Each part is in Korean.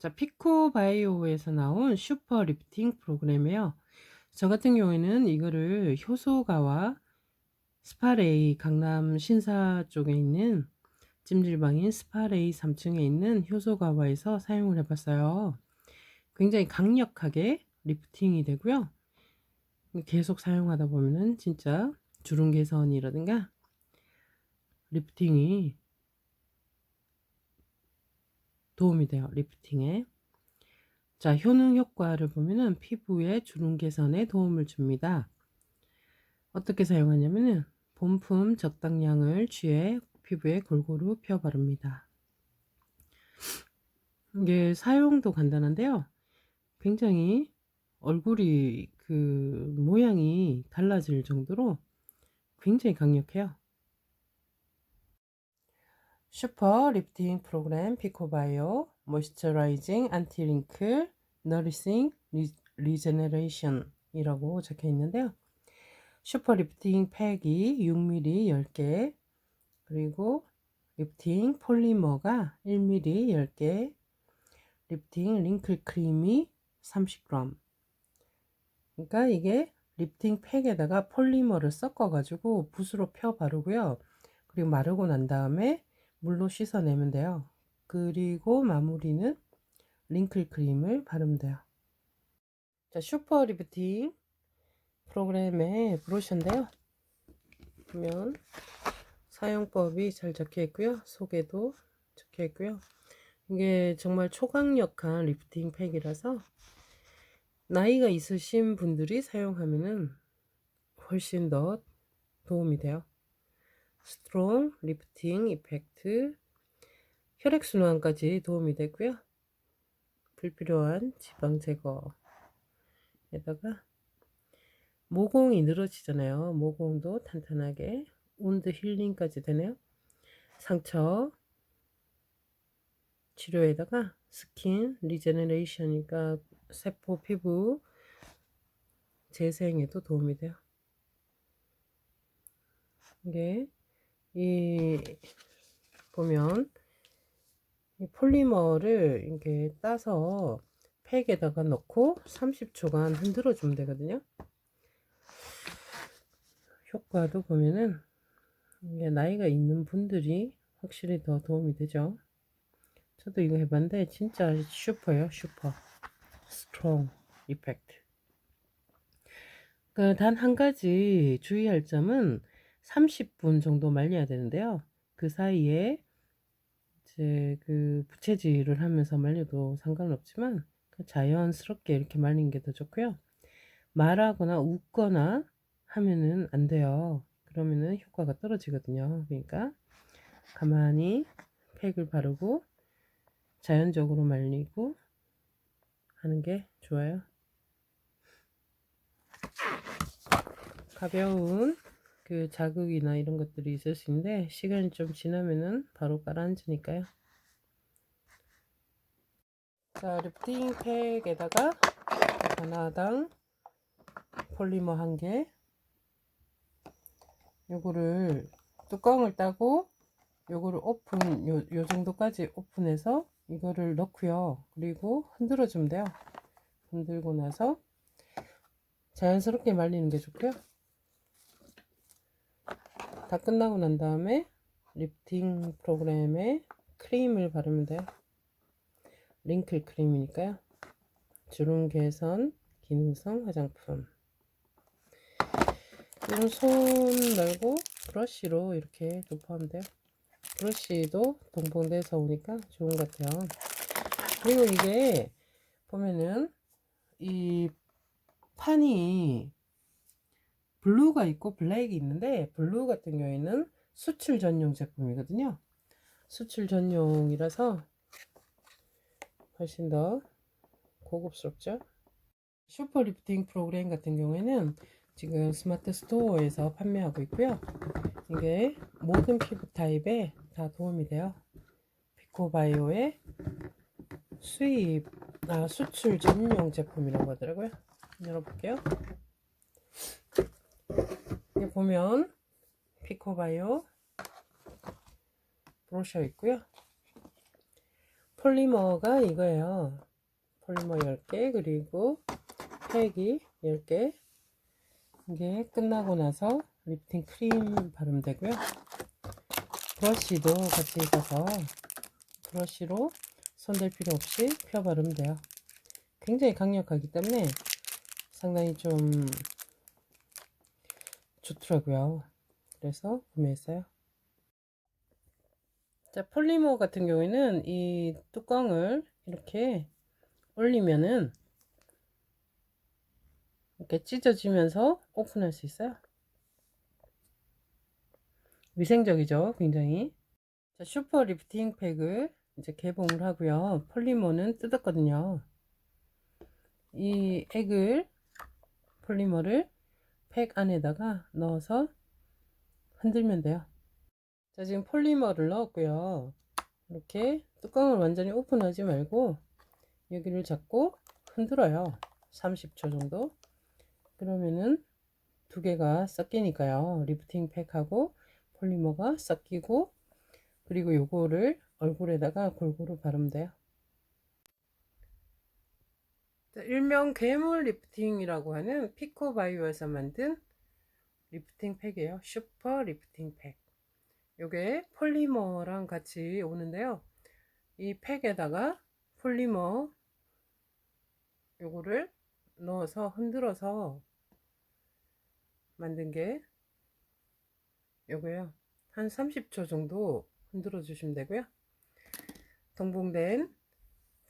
자, 피코바이오에서 나온 슈퍼 리프팅 프로그램이에요. 저 같은 경우에는 이거를 효소가와 스파레이 강남 신사 쪽에 있는 찜질방인 스파레이 3층에 있는 효소가와에서 사용을 해봤어요. 굉장히 강력하게 리프팅이 되고요. 계속 사용하다 보면은 진짜 주름 개선이라든가 리프팅이 도움이 돼요. 리프팅에. 자, 효능 효과를 보면은 피부의 주름 개선에 도움을 줍니다. 어떻게 사용하냐면은 본품 적당량을 취해 피부에 골고루 펴 바릅니다. 이게 사용도 간단한데요. 굉장히 얼굴이 그 모양이 달라질 정도로 굉장히 강력해요. 슈퍼 리프팅 프로그램 피코바이오 모이스처라이징 안티 링클 너리싱 리제네레이션 이라고 적혀 있는데요. 슈퍼 리프팅 팩이 6mm 10개 그리고 리프팅 폴리머가 1mm 10개 리프팅 링클 크림이 30g 그러니까 이게 리프팅 팩에다가 폴리머를 섞어 가지고 붓으로 펴 바르고요. 그리고 마르고 난 다음에 물로 씻어내면 돼요. 그리고 마무리는 링클 크림을 바르면 돼요. 자, 슈퍼 리프팅 프로그램의 브로셔인데요. 보면 사용법이 잘 적혀 있고요. 속에도 적혀 있고요. 이게 정말 초강력한 리프팅 팩이라서 나이가 있으신 분들이 사용하면은 훨씬 더 도움이 돼요. 스트롱 리프팅 이펙트 혈액순환까지 도움이 되고요. 불필요한 지방 제거에다가 모공이 늘어지잖아요. 모공도 탄탄하게 온드 힐링까지 되네요. 상처 치료에다가 스킨 리제너레이션이니까 세포 피부 재생에도 도움이 돼요. 이게 이 보면 이 폴리머를 이렇게 따서 팩에다가 넣고 30초간 흔들어 주면 되거든요. 효과도 보면은 이게 나이가 있는 분들이 확실히 더 도움이 되죠. 저도 이거 해봤는데 진짜 슈퍼예요, 슈퍼. 스트롱 이펙트. 그 단 한 가지 주의할 점은 30분 정도 말려야 되는데요. 그 사이에 이제 그 부채질을 하면서 말려도 상관 없지만 그 자연스럽게 이렇게 말리는 게더 좋고요. 말하거나 웃거나 하면은 안 돼요. 그러면은 효과가 떨어지거든요. 그러니까 가만히 팩을 바르고 자연적으로 말리고 하는 게 좋아요. 가벼운 그 자극이나 이런 것들이 있을 수 있는데 시간이 좀 지나면은 바로 가라앉으니까요. 자, 리프팅 팩에다가 하나당 폴리머 한 개. 요거를 뚜껑을 따고 요거를 오픈 요, 요 정도까지 오픈해서 이거를 넣고요. 그리고 흔들어 주면 돼요. 흔들고 나서 자연스럽게 말리는 게 좋고요. 다 끝나고 난 다음에 리프팅 프로그램에 크림을 바르면 돼요. 링클 크림이니까요. 주름 개선 기능성 화장품. 이런 손 말고 브러쉬로 이렇게 도포하면 돼요. 브러쉬도 동봉돼서 오니까 좋은 것 같아요. 그리고 이게 보면은 이 판이 블루가 있고 블랙이 있는데 블루 같은 경우에는 수출 전용 제품이거든요. 수출 전용이라서 훨씬 더 고급스럽죠. 슈퍼 리프팅 프로그램 같은 경우에는 지금 스마트 스토어에서 판매하고 있고요. 이게 모든 피부 타입에 다 도움이 돼요. 피코바이오의 수입, 아, 수출 전용 제품이라고 하더라고요. 열어볼게요. 여기 보면 피코바이오 브로셔 있고요. 폴리머가 이거예요. 폴리머 10개, 그리고 팩이 10개. 이게 끝나고 나서 리프팅 크림 바르면 되고요. 브러쉬도 같이 있어서 브러쉬로 손댈 필요 없이 펴 바르면 돼요. 굉장히 강력하기 때문에 상당히 좀 좋더라고요. 그래서 구매했어요. 자, 폴리머 같은 경우에는 이 뚜껑을 이렇게 올리면은 이렇게 찢어지면서 오픈할 수 있어요. 위생적이죠, 굉장히. 자, 슈퍼 리프팅 팩을 이제 개봉을 하고요. 폴리머는 뜯었거든요. 이 액을 폴리머를 팩 안에다가 넣어서 흔들면 돼요. 자, 지금 폴리머를 넣었고요. 이렇게 뚜껑을 완전히 오픈하지 말고 여기를 잡고 흔들어요. 30초 정도. 그러면은 두 개가 섞이니까요. 리프팅 팩하고 폴리머가 섞이고 그리고 요거를 얼굴에다가 골고루 바르면 돼요. 자, 일명 괴물 리프팅이라고 하는 피코바이오에서 만든 리프팅 팩이에요. 슈퍼 리프팅 팩. 요게 폴리머랑 같이 오는데요. 이 팩에다가 폴리머 요거를 넣어서 흔들어서 만든 게 요거요. 한 30초 정도 흔들어 주시면 되고요. 동봉된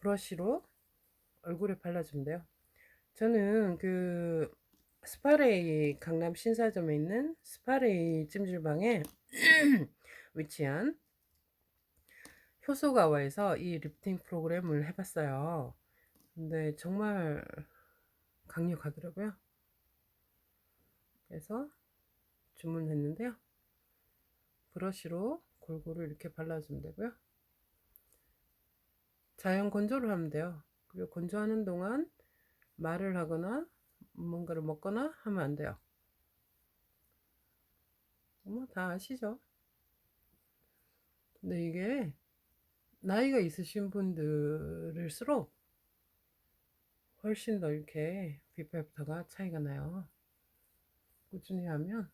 브러쉬로 얼굴에 발라주면 돼요. 저는 그 스파레이 강남 신사점에 있는 스파레이 찜질방에 위치한 효소가와에서 이 리프팅 프로그램을 해봤어요. 근데 정말 강력하더라고요. 그래서 주문했는데요. 브러쉬로 골고루 이렇게 발라주면 되고요. 자연 건조를 하면 돼요. 그리고 건조하는 동안 말을 하거나 뭔가를 먹거나 하면 안 돼요. 뭐 다 아시죠? 근데 이게 나이가 있으신 분들일수록 훨씬 더 이렇게 비포 애프터가 차이가 나요. 꾸준히 하면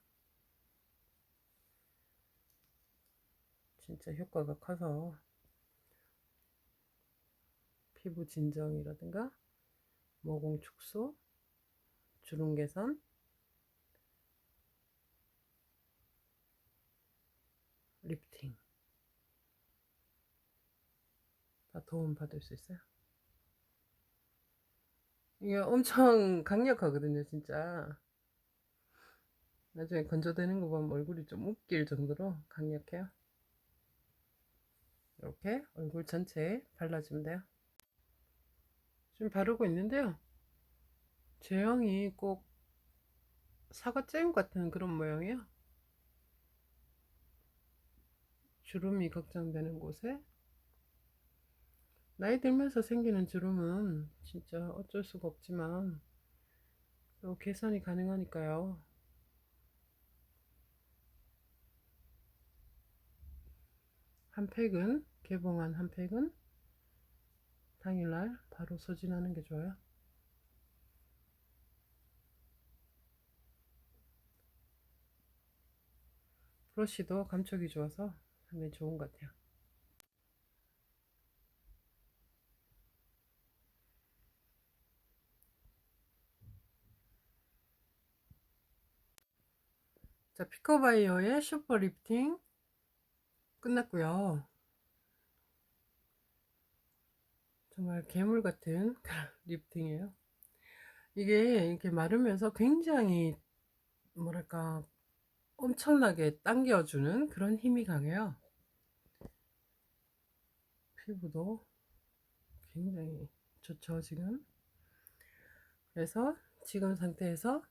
진짜 효과가 커서 피부 진정이라든가 모공 축소, 주름 개선, 리프팅 다 도움 받을 수 있어요. 이게 엄청 강력하거든요, 진짜. 나중에 건조되는 거 보면 얼굴이 좀 웃길 정도로 강력해요. 이렇게 얼굴 전체에 발라주면 돼요. 지금 바르고 있는데요. 제형이 꼭 사과잼 같은 그런 모양이에요. 주름이 걱정되는 곳에 나이 들면서 생기는 주름은 진짜 어쩔 수가 없지만 또 개선이 가능하니까요. 한 팩은 개봉한 한 팩은 당일날 바로 소진하는 게 좋아요. 브러쉬도 감촉이 좋아서 상당히 좋은 것 같아요. 자, 피코바이어의 슈퍼 리프팅 끝났고요. 정말 괴물 같은 그런 리프팅이에요. 이게 이렇게 마르면서 굉장히 뭐랄까 엄청나게 당겨주는 그런 힘이 강해요. 피부도 굉장히 좋죠, 지금. 그래서 지금 상태에서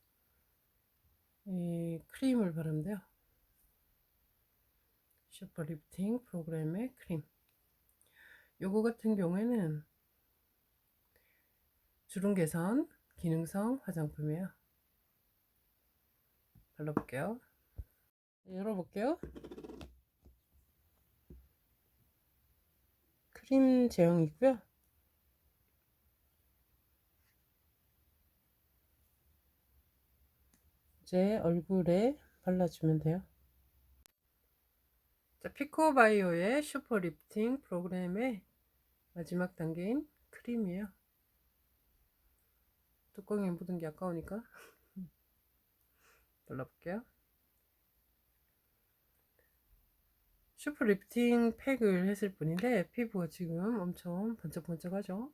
이 크림을 돼요. 슈퍼 리프팅 프로그램의 크림. 요거 같은 경우에는 주름 개선 기능성 화장품이에요. 발라볼게요. 열어볼게요. 크림 제형이고요. 이제 얼굴에 발라주면 돼요. 자, 피코바이오의 슈퍼 리프팅 프로그램의 마지막 단계인 크림이에요. 뚜껑에 묻은 게 아까우니까 발라볼게요. 슈퍼 리프팅 팩을 했을 뿐인데 피부가 지금 엄청 번쩍번쩍하죠.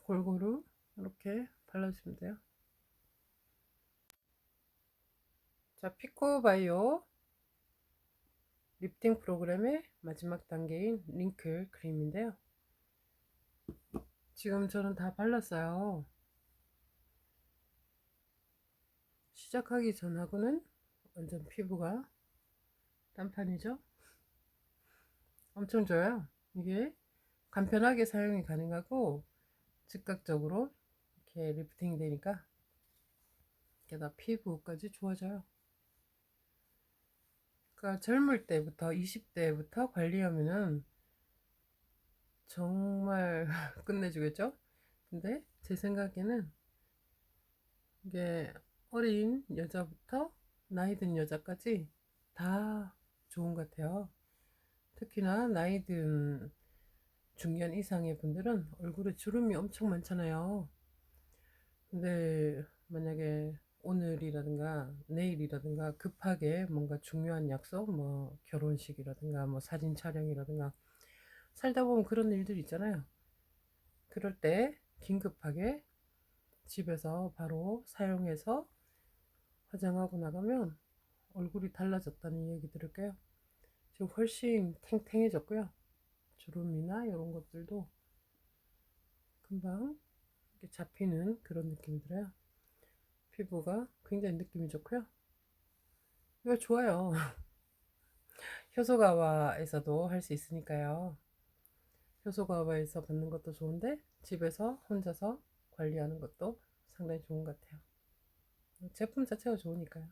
골고루 이렇게 발라주면 돼요. 자, 피코바이오 립팅 프로그램의 마지막 단계인 링클 크림인데요. 지금 저는 다 발랐어요. 시작하기 전하고는 완전 피부가 딴판이죠. 엄청 좋아요. 이게 간편하게 사용이 가능하고 즉각적으로 이렇게 리프팅이 되니까 게다가 피부까지 좋아져요. 그러니까 젊을 때부터 20대부터 관리하면은 정말 끝내주겠죠? 근데 제 생각에는 이게 어린 여자부터 나이 든 여자까지 다 좋은 것 같아요. 특히나 나이 든 중년 이상의 분들은 얼굴에 주름이 엄청 많잖아요. 근데 만약에 오늘이라든가 내일이라든가 급하게 뭔가 중요한 약속, 뭐 결혼식이라든가 뭐 사진 촬영이라든가 살다 보면 그런 일들 있잖아요. 그럴 때 긴급하게 집에서 바로 사용해서 화장하고 나가면 얼굴이 달라졌다는 얘기 들을게요. 지금 훨씬 탱탱해졌고요. 주름이나 이런 것들도 금방 잡히는 그런 느낌이 들어요. 피부가 굉장히 느낌이 좋고요. 이거 좋아요. 효소가와에서도 할 수 있으니까요. 효소가와에서 받는 것도 좋은데 집에서 혼자서 관리하는 것도 상당히 좋은 것 같아요. 제품 자체가 좋으니까요.